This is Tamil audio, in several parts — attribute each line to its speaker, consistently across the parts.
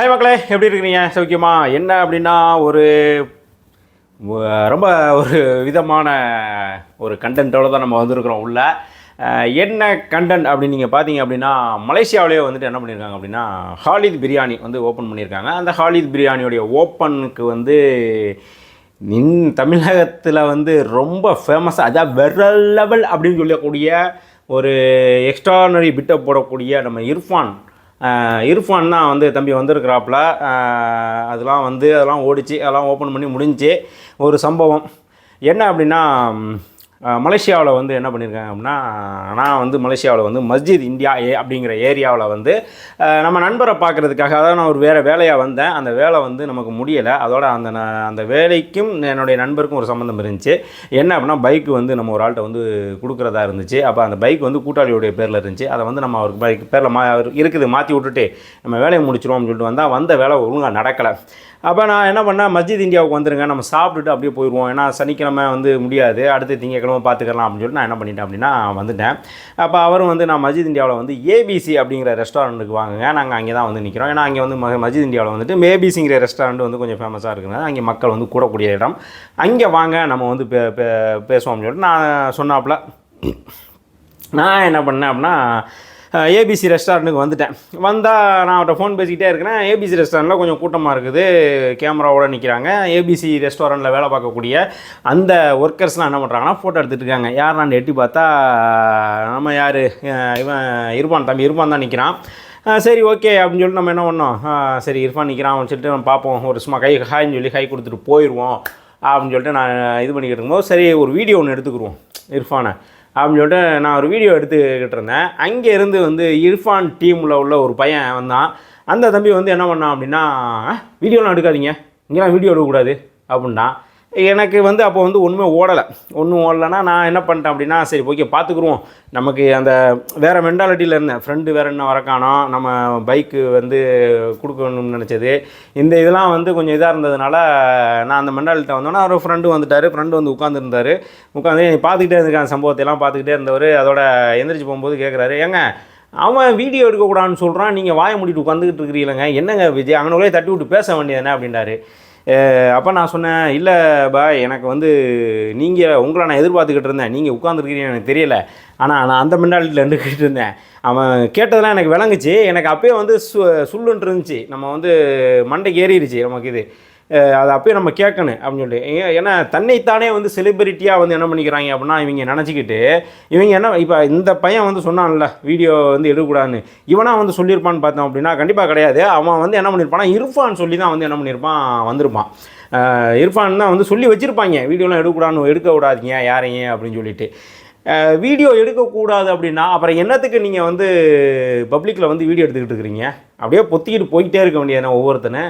Speaker 1: ஹாய் மக்களே. எப்படி இருக்கிறீங்க? சௌக்கியமா? என்ன அப்படின்னா ஒரு ரொம்ப ஒரு விதமான ஒரு கண்டென்ட்டோடு தான் நம்ம வந்திருக்கிறோம் உள்ள. என்ன கண்டென்ட் அப்படின்னு நீங்கள் பார்த்தீங்க அப்படின்னா மலேசியாவிலேயே வந்துட்டு என்ன பண்ணியிருக்காங்க அப்படின்னா ஹாலித் பிரியாணி வந்து ஓப்பன் பண்ணியிருக்காங்க அந்த ஹாலித் பிரியாணியோடைய ஓப்பனுக்கு வந்து நின் தமிழகத்தில் வந்து ரொம்ப ஃபேமஸ் அதான் வெற லெவல் அப்படின்னு சொல்லக்கூடிய ஒரு எக்ஸ்ட்ரானரி பிட்டை போடக்கூடிய நம்ம இர்ஃபான் இர்ஃபான் தான் வந்து தம்பி வந்திருக்கிறாப்புல. அதெல்லாம் வந்து அதெல்லாம் ஓடிச்சு அதெல்லாம் ஓப்பன் பண்ணி முடிஞ்சு ஒரு சம்பவம். என்ன அப்படின்னா மலேசியாவில் வந்து என்ன பண்ணியிருக்காங்க அப்படின்னா நான் வந்து மலேசியாவில் வந்து மஸ்ஜித் இந்தியா ஏ அப்படிங்கிற ஏரியாவில் வந்து நம்ம நண்பரை பார்க்குறதுக்காக அதாவது நான் ஒரு வேறு வேலையாக வந்தேன். அந்த வேலை வந்து நமக்கு முடியலை. அதோட அந்த அந்த வேலைக்கும் என்னுடைய நண்பருக்கும் ஒரு சம்மந்தம் இருந்துச்சு. என்ன அப்படின்னா பைக் வந்து நம்ம ஒரு ஆள்கிட்ட வந்து கொடுக்குறதா இருந்துச்சு. அப்போ அந்த பைக் வந்து கூட்டாளியுடைய பேரில் இருந்துச்சு. அதை வந்து நம்ம அவருக்கு பைக் பேரில் மா இருக்குது மாற்றி விட்டுட்டு நம்ம வேலையை முடிச்சிருவோம் அப்படின்னு சொல்லிட்டு வந்தால் வந்த வேலை ஒழுங்காக நடக்கலை. அப்போ நான் என்ன பண்ணேன் மஸ்ஜித் இந்தியாவுக்கு வந்துருங்க. நம்ம சாப்பிட்டுட்டு அப்படியே போயிடுவோம் ஏன்னா சனிக்கிழமை வந்து முடியாது. அடுத்து திங்கக்கிழமை பார்த்துக்கலாம் அப்படின்னு சொல்லிட்டு நான் என்ன பண்ணிட்டேன் அப்படின்னா வந்துட்டேன். அப்போ அவரும் வந்து நான் மஜித் இந்தியாவில் வந்து ஏபிசி அப்படிங்கிற ரெஸ்டாரண்ட்டுக்கு வாங்குங்க. நாங்கள் அங்கே தான் வந்து நிற்கிறோம் ஏன்னா அங்கே வந்து ம- மஸ்ஜித் இந்தியாவில் வந்துட்டு ஏபிசிங்கிற ரெஸ்டாரண்ட் வந்து கொஞ்சம் ஃபேமஸாக இருக்குங்க அங்கே மக்கள் வந்து கூடக்கூடிய இடம். அங்கே வாங்க நம்ம வந்து பே பே- அப்படின்னு சொல்லிட்டு நான் சொன்னாப்புல. நான் என்ன பண்ணேன் அப்படின்னா ஏபிசி ரெஸ்டாரண்ட்டுக்கு வந்துட்டேன். வந்தால் நான் அவர்கிட்ட ஃபோன் பேசிக்கிட்டே இருக்கிறேன். ஏபிசி ரெஸ்டாரண்ட்டில் கொஞ்சம் கூட்டமாக இருக்குது. கேமராவோட நிற்கிறாங்க ஏபிசி ரெஸ்டாரண்ட்டில் வேலை பார்க்கக்கூடிய அந்த ஒர்க்கர்ஸ்லாம் என்ன பண்ணுறாங்கன்னா ஃபோட்டோ எடுத்துகிட்டு இருக்காங்க. யார் நான் எட்டி பார்த்தா நம்ம யார்? இவன் இருப்பான் தம்பி. இருப்பான் தான் நிற்கிறான் சரி ஓகே அப்படின்னு சொல்லிட்டு நம்ம என்ன பண்ணோம்? சரி இர்ஃபான் நிற்கிறான் அப்படின்னு சொல்லிட்டு நம்ம பார்ப்போம். ஒரு சும்மா கை ஹாய்ன்னு சொல்லி கை கொடுத்துட்டு போயிடுவோம் அப்படின்னு சொல்லிட்டு நான் இது பண்ணிக்கிட்டு இருக்கும்போது சரி ஒரு வீடியோ ஒன்று எடுத்துக்கிருவோம். இர்ஃபானை அப்படின்னு சொல்லிட்டு நான் ஒரு வீடியோ எடுத்துக்கிட்டு இருந்தேன். அங்கே இருந்து வந்து இர்ஃபான் டீமில் உள்ள ஒரு பையன் வந்தான். அந்த தம்பி வந்து என்ன பண்ணான் அப்படின்னா வீடியோலாம் எடுக்காதீங்க. இங்கெல்லாம் வீடியோ எடுக்கக்கூடாது அப்படின்னா எனக்கு வந்து அப்போ வந்து ஒன்றுமே ஓடலை. ஒன்றும் ஓடலைன்னா நான் என்ன பண்ணிட்டேன் அப்படின்னா சரி ஓகே பார்த்துக்குருவோம் நமக்கு அந்த வேறு மென்டாலிட்டியில் இருந்தேன். ஃப்ரெண்டு வேறு என்ன வரக்கானோ நம்ம பைக்கு வந்து கொடுக்கணும்னு நினச்சது. இந்த இதெல்லாம் வந்து கொஞ்சம் இதாக இருந்ததுனால நான் அந்த மென்டாலிட்ட வந்தோன்னா ஒரு ஃப்ரெண்டு வந்துட்டார். ஃப்ரெண்டு வந்து உட்காந்துருந்தார் உட்காந்து பார்த்துக்கிட்டே இருந்திருக்கான் சம்பவத்தையெல்லாம் பார்த்துக்கிட்டே இருந்தவர். அதோட எந்திரிச்சு போகும்போது கேட்குறாரு ஏங்க அவன் வீடியோ எடுக்கக்கூடாதுன்னு சொல்கிறான் நீங்கள் வாய மூடிட்டு உட்காந்துக்கிட்டு இருக்கிறீங்களங்க. என்னங்க விஜய்? அவனுங்களே தட்டி விட்டு பேச வேண்டியதுனே அப்படின்றாரு அப்போ நான் சொன்னேன் இல்லை பாய் எனக்கு வந்து நீங்கள் உங்களை நான் எதிர்பார்த்துக்கிட்டு இருந்தேன். நீங்கள் உட்காந்துருக்கிறீங்க எனக்கு தெரியல. ஆனால் நான் அந்த மென்டாலிட்டியில் இருந்துக்கிட்டு இருந்தேன். அவன் கேட்டதெல்லாம் எனக்கு விளங்குச்சு. எனக்கு அப்போயே வந்து சு சுள்ளுன்ட்டு இருந்துச்சு. நம்ம வந்து மண்டைக்கு ஏறிடுச்சு நமக்கு இது. அதை அப்பயே நம்ம கேட்கணும் அப்படின்னு சொல்லிட்டு ஏன்னா தன்னைத்தானே வந்து செலிபிரிட்டியாக வந்து என்ன பண்ணிக்கிறாங்க அப்படின்னா இவங்க நினச்சிக்கிட்டு இவங்க என்ன இப்போ இந்த பையன் வந்து சொன்னான்ல வீடியோ வந்து எடுக்கக்கூடாதுன்னு. இவனாக வந்து சொல்லியிருப்பான்னு பார்த்தோம் அப்படின்னா கண்டிப்பாக கிடையாது. அவன் வந்து என்ன பண்ணியிருப்பான்னா இருப்பான்னு சொல்லி தான் வந்து என்ன பண்ணியிருப்பான் வந்திருப்பான். இருப்பான் தான் வந்து சொல்லி வச்சுருப்பாங்க வீடியோலாம் எடுக்கக்கூடாதுன்னு எடுக்கக்கூடாதீங்க யாரையும் அப்படின்னு சொல்லிட்டு. வீடியோ எடுக்கக்கூடாது அப்படின்னா அப்புறம் என்னத்துக்கு நீங்கள் வந்து பப்ளிக்கில் வந்து வீடியோ எடுத்துக்கிட்டு இருக்கிறீங்க? அப்படியே பொத்திக்கிட்டு போய்கிட்டே இருக்க வேண்டியதுனா ஒவ்வொருத்தனை.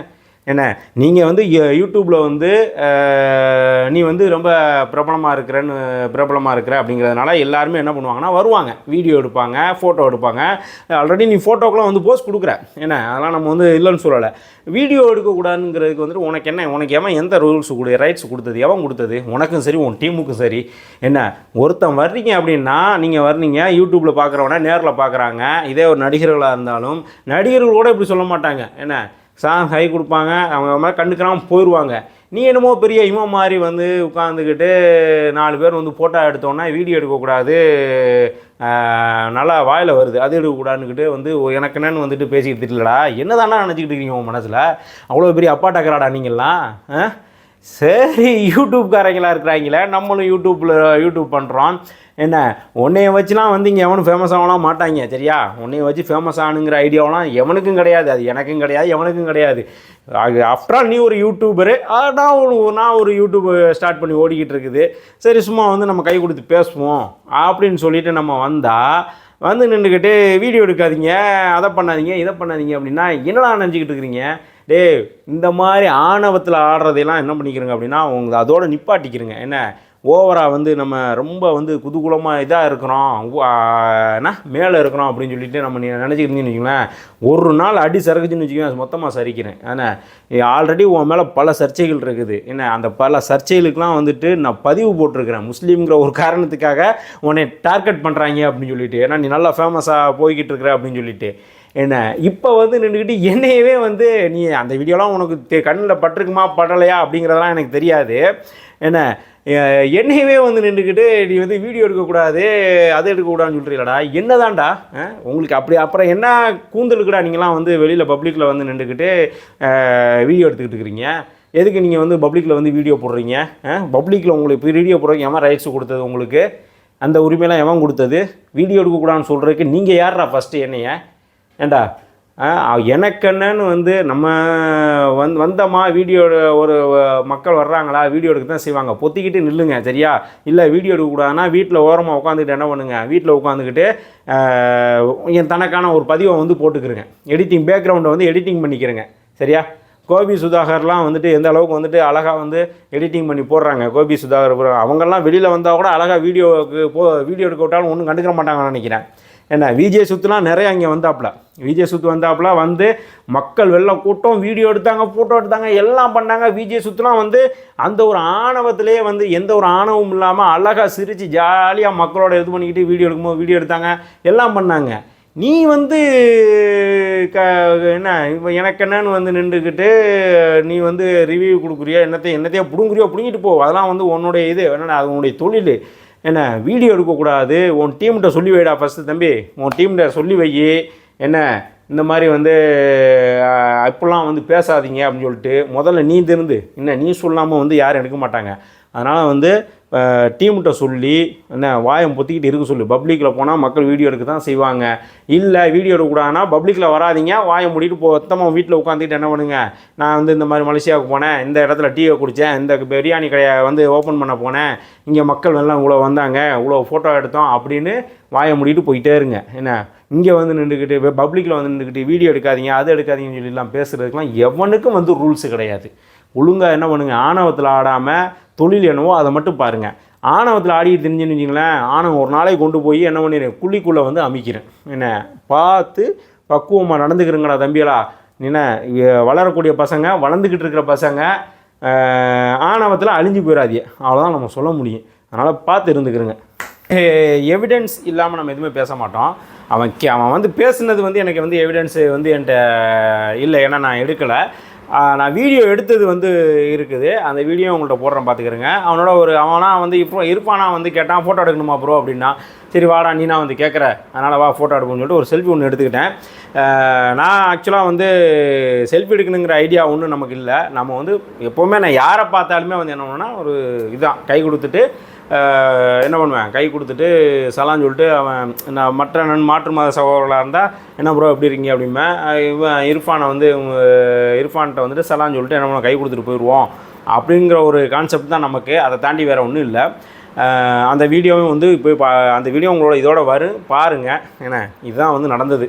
Speaker 1: என்ன நீங்கள் வந்து யூடியூப்பில் வந்து நீ வந்து ரொம்ப பிரபலமாக இருக்கிறன்னு பிரபலமாக இருக்கிற அப்படிங்கிறதுனால எல்லாருமே என்ன பண்ணுவாங்கன்னா வருவாங்க. வீடியோ எடுப்பாங்க ஃபோட்டோ எடுப்பாங்க. ஆல்ரெடி நீ ஃபோட்டோக்கெலாம் வந்து போஸ்ட் கொடுக்குற. என்ன அதெல்லாம் நம்ம வந்து இல்லைன்னு சொல்லலை. வீடியோ எடுக்கக்கூடாதுங்கிறதுக்கு வந்துட்டு உனக்கு என்ன உனக்கு எவன் எந்த ரூல்ஸ் கொடு ரைட்ஸ் கொடுத்தது எவன் கொடுத்தது? உனக்கும் சரி உன் டீமுக்கும் சரி. என்ன ஒருத்தன் வர்றீங்க அப்படின்னா நீங்கள் வர்றீங்க யூடியூப்பில் பார்க்குறவன நேரில் பார்க்குறாங்க இதே ஒரு நடிகர்களாக இருந்தாலும் நடிகர்கள் கூட இப்படி சொல்ல மாட்டாங்க. என்ன சாங் ஹை கொடுப்பாங்க. அவங்க மாதிரி கண்டுக்கிறாமல் போயிடுவாங்க நீ என்னமோ பெரிய இமம் மாதிரி வந்து உட்காந்துக்கிட்டு நாலு பேர் வந்து ஃபோட்டோ எடுத்தோன்னா வீடியோ எடுக்கக்கூடாது. நல்லா வாயில் வருது. அது எடுக்கக்கூடாதுன்னுக்கிட்டு வந்து எனக்கு என்னன்னு வந்துட்டு பேசிக்கிட்டு தெரியலடா என்ன நினச்சிக்கிட்டு இருக்கீங்க உன் மனசில்? அவ்வளோ பெரிய அப்பா டக்கராடா நீங்கள்லாம் ஆ? சரி யூடியூப்காரங்களா இருக்கிறாங்களே. நம்மளும் யூடியூப்பில் யூடியூப் பண்ணுறோம் என்ன உன்னைய வச்சுலாம் வந்து இங்கே எவனும் ஃபேமஸ் ஆகலாம் மாட்டாங்க சரியா? உன்னைய வச்சு ஃபேமஸ் ஆகணுங்கிற ஐடியாவெலாம் எவனுக்கும் கிடையாது அது எனக்கும் கிடையாது எவனுக்கும் கிடையாது. ஆஃப்டர் ஆல் நீ ஒரு யூடியூபரு நான் ஒரு நான் ஒரு யூடியூப் ஸ்டார்ட் பண்ணி ஓடிக்கிட்டு இருக்குது. சரி சும்மா வந்து நம்ம கை கொடுத்து பேசுவோம் அப்படின்னு சொல்லிட்டு நம்ம வந்தால் வந்து நின்றுக்கிட்டு வீடியோ எடுக்காதீங்க அதை பண்ணாதீங்க இதை பண்ணாதீங்க அப்படின்னா என்னடா நினச்சிக்கிட்டு இருக்கிறீங்க? டேய் இந்த மாதிரி ஆணவத்தில் ஆடுறதையெல்லாம் என்ன பண்ணிக்கிறங்க அப்படின்னா உங்களை அதோட நிப்பாட்டிக்கிறங்க. என்ன? ஓவராக வந்து நம்ம ரொம்ப வந்து குதூகுலமாக இதாக இருக்கிறோம். என்ன? மேலே இருக்கிறோம் அப்படின்னு சொல்லிட்டு நம்ம நினச்சிக்கிட்டீங்கன்னு வச்சுக்கோங்களேன். ஒரு நாள் அடி சரக்குச்சுன்னு வச்சுக்கோங்க மொத்தமாக சரிக்கிறேன் ஆனால் ஆல்ரெடி உன் மேலே பல சர்ச்சைகள் இருக்குது. என்ன? அந்த பல சர்ச்சைகளுக்கெலாம் வந்துட்டு நான் பதிவு போட்டிருக்கிறேன். முஸ்லீம்ங்கிற ஒரு காரணத்துக்காக உன்னை டார்கெட் பண்ணுறாங்க அப்படின்னு சொல்லிட்டு. ஏன்னா நீ நல்லா ஃபேமஸாக போய்கிட்டு இருக்கிற அப்படின்னு சொல்லிட்டு. என்ன இப்போ வந்து நின்றுக்கிட்டு என்னையவே வந்து நீ அந்த வீடியோலாம் உனக்கு கண்ணில் பட்டிருக்குமா படலையா? அப்படிங்கிறதெல்லாம் எனக்கு தெரியாது. என்ன என்னையவே வந்து நின்றுக்கிட்டு நீ வந்து வீடியோ எடுக்கக்கூடாது அது எடுக்கக்கூடாதுன்னு சொல்கிறீங்களடா என்னதான்டா? தான்டா உங்களுக்கு அப்படி அப்புறம் என்ன கூந்தலுக்குடா நீங்களாம் வந்து வெளியில் பப்ளிக்கில் வந்து நின்றுக்கிட்டு வீடியோ எடுத்துக்கிட்டு இருக்கிறீங்க? எதுக்கு நீங்கள் வந்து பப்ளிக்கில் வந்து வீடியோ போடுறீங்க? பப்ளிக்கில் உங்களுக்கு வீடியோ போடுறதுக்கு எவன் ரைட்ஸ் கொடுத்தது உங்களுக்கு? அந்த உரிமையெல்லாம் எவன் கொடுத்தது? வீடியோ எடுக்கக்கூடாதுன்னு சொல்கிறதுக்கு நீங்கள் யாரா ஃபஸ்ட்டு என்னைய? ஏண்டா? எனக்கென்னு வந்து நம்ம வந் வந்தோமா வீடியோ ஒரு மக்கள் வர்றாங்களா வீடியோ எடுக்க தான் செய்வாங்க. பொத்திக்கிட்டு நில்லுங்க சரியா? இல்லை வீடியோ எடுக்கக்கூடாதுன்னா வீட்டில் ஓரமாக உட்காந்துக்கிட்டு என்ன பண்ணுங்க? வீட்டில் உட்காந்துக்கிட்டு என் தனக்கான ஒரு பதிவை வந்து போட்டுக்கிறேங்க எடிட்டிங் பேக்ரவுண்டை வந்து எடிட்டிங் பண்ணிக்கிறேங்க சரியா? கோபி சுதாகர்லாம் வந்துட்டு எந்த அளவுக்கு வந்துட்டு அழகாக வந்து எடிட்டிங் பண்ணி போடுறாங்க கோபி சுதாகர் அவங்கெல்லாம் வெளியில் வந்தால் கூட அழகாக வீடியோவுக்கு போ வீடியோ எடுக்க விட்டாலும் ஒன்றும் கண்டுக்க மாட்டாங்கன்னு நினைக்கிறேன். என்ன விஜய் சுத்துலாம் நிறைய இங்கே வந்தாப்புல. விஜய் சுத்து வந்தாப்புல வந்து மக்கள் வெள்ளம் கூட்டம் வீடியோ எடுத்தாங்க ஃபோட்டோ எடுத்தாங்க எல்லாம் பண்ணாங்க. விஜய் சுத்துலாம் வந்து அந்த ஒரு ஆணவத்திலேயே வந்து எந்த ஒரு ஆணவமும் இல்லாமல் அழகாக சிரித்து ஜாலியாக மக்களோட இது பண்ணிக்கிட்டு வீடியோ எடுக்கும்போது வீடியோ எடுத்தாங்க எல்லாம் பண்ணாங்க. நீ வந்து க என்ன இப்போ எனக்கு என்னன்னு வந்து நின்றுக்கிட்டு நீ வந்து ரிவ்யூ கொடுக்குறியா என்னத்தையும் என்னத்தையோ பிடுங்குறியோ பிடுங்கிட்டு போ. அதெல்லாம் வந்து உன்னுடைய இது. என்னடா அது உன்னுடைய தொழில். என்ன வீடியோ எடுக்கக்கூடாது. உன் டீம்கிட்ட சொல்லி வைடா ஃபஸ்ட்டு தம்பி. உன் டீம்கிட்ட சொல்லி வை. என்ன இந்த மாதிரி வந்து இப்போல்லாம் வந்து பேசாதீங்க அப்படின்னு சொல்லிட்டு முதல்ல நீ திருந்து என்ன நீ சொல்லாமல் வந்து யாரும் எடுக்க மாட்டாங்க. அதனால் வந்து டீம்கிட்ட சொல்லி என்ன வாயம் பொத்திக்கிட்டு இருக்க சொல்லு. பப்ளிக்கில் போனால் மக்கள் வீடியோ எடுக்க தான் செய்வாங்க. இல்லை வீடியோ எடுக்கக்கூடாதுன்னா பப்ளிக்கில் வராதீங்க. வாயை மூடிட்டு போ மொத்தமாக வீட்டில் உட்காந்துக்கிட்டு என்ன பண்ணுங்க? நான் வந்து இந்த மாதிரி மலேசியாவுக்கு போனேன். இந்த இடத்துல டீயை குடித்தேன் இந்த பிரியாணி கடையை வந்து ஓப்பன் பண்ண போனேன். இங்கே மக்கள் எல்லாம் இவ்வளோ வந்தாங்க. இவ்வளோ ஃபோட்டோ எடுத்தோம் அப்படின்னு வாயை மூடிட்டு போயிட்டே இருங்க. என்ன? இங்கே வந்து நின்றுக்கிட்டு பப்ளிக்கில் வந்து நின்றுக்கிட்டு வீடியோ எடுக்காதீங்க அது எடுக்காதீங்கன்னு சொல்லிலாம் பேசுகிறதுக்கெலாம் எவனுக்கும் வந்து ரூல்ஸு கிடையாது. ஒழுங்காக என்ன பண்ணுங்கள் ஆணவத்தில் ஆடாமல் தொழில் என்னவோ அதை மட்டும் பாருங்கள் ஆணவத்தில் ஆடிட்டு தெரிஞ்சுன்னு வச்சிங்களேன் ஆணவம் ஒரு நாளைக்கு கொண்டு போய் என்ன பண்ணிடுறேன் குழிக்குள்ளே வந்து அமைக்கிறேன். என்ன? பார்த்து பக்குவமாக நடந்துக்கிறீங்களா தம்பிகளா? என்ன? வளரக்கூடிய பசங்க வளர்ந்துக்கிட்டு இருக்கிற பசங்க ஆணவத்தில் அழிஞ்சு போயிடாதியே அவ்வளோதான் நம்ம சொல்ல முடியும். அதனால் பார்த்து இருந்துக்கிறேங்க. எவிடன்ஸ் இல்லாமல் நம்ம எதுவுமே பேச மாட்டோம். அவன் கே அவன் வந்து பேசுனது வந்து எனக்கு வந்து எவிடன்ஸு வந்து என்கிட்ட இல்லை ஏன்னா நான் எடுக்கலை. நான் வீடியோ எடுத்தது வந்து இருக்குது. அந்த வீடியோ உங்கள்கிட்ட போடுறேன் பார்த்துக்கிறேங்க அவனோட ஒரு அவனா வந்து இப்போ இருப்பானா வந்து கேட்டான் ஃபோட்டோ எடுக்கணுமா ப்ரோ அப்படின்னா சரி வாடா நீ நான் வந்து கேட்குற அதனால் வா ஃபோட்டோ எடுக்கணும்னு சொல்லிட்டு ஒரு செல்ஃபி ஒன்று எடுத்துக்கிட்டேன். நான் ஆக்சுவலாக வந்து செல்ஃபி எடுக்கணுங்கிற ஐடியா ஒன்றும் நமக்கு இல்லை. நம்ம வந்து எப்போவுமே நான் யாரை பார்த்தாலுமே வந்து என்ன பண்ணுவேன்னா ஒரு இதான் கை கொடுத்துட்டு என்ன பண்ணுவேன்? கை கொடுத்துட்டு சலான்னு சொல்லிட்டு அவன் நான் மற்ற நன் மாற்று மத சகோதரர்களாக இருந்தால் என்ன ப்ரோ எப்படி இருக்கீங்க? அப்படிம்பேன். இவன் இர்ஃபானை வந்து இரஃபான்கிட்ட இர்ஃபான்கிட்ட வந்துட்டு சலான்னு சொல்லிட்டு என்ன பண்ணுவோம் கை கொடுத்துட்டு போயிடுவோம். அப்படிங்கிற ஒரு கான்செப்ட் தான் நமக்கு. அதை தாண்டி வேறு ஒன்றும் இல்லை. அந்த வீடியோவும் வந்து இப்போ அந்த வீடியோ உங்களோட இதோட வரும். பாருங்கள் என்ன இதுதான் வந்து நடந்தது.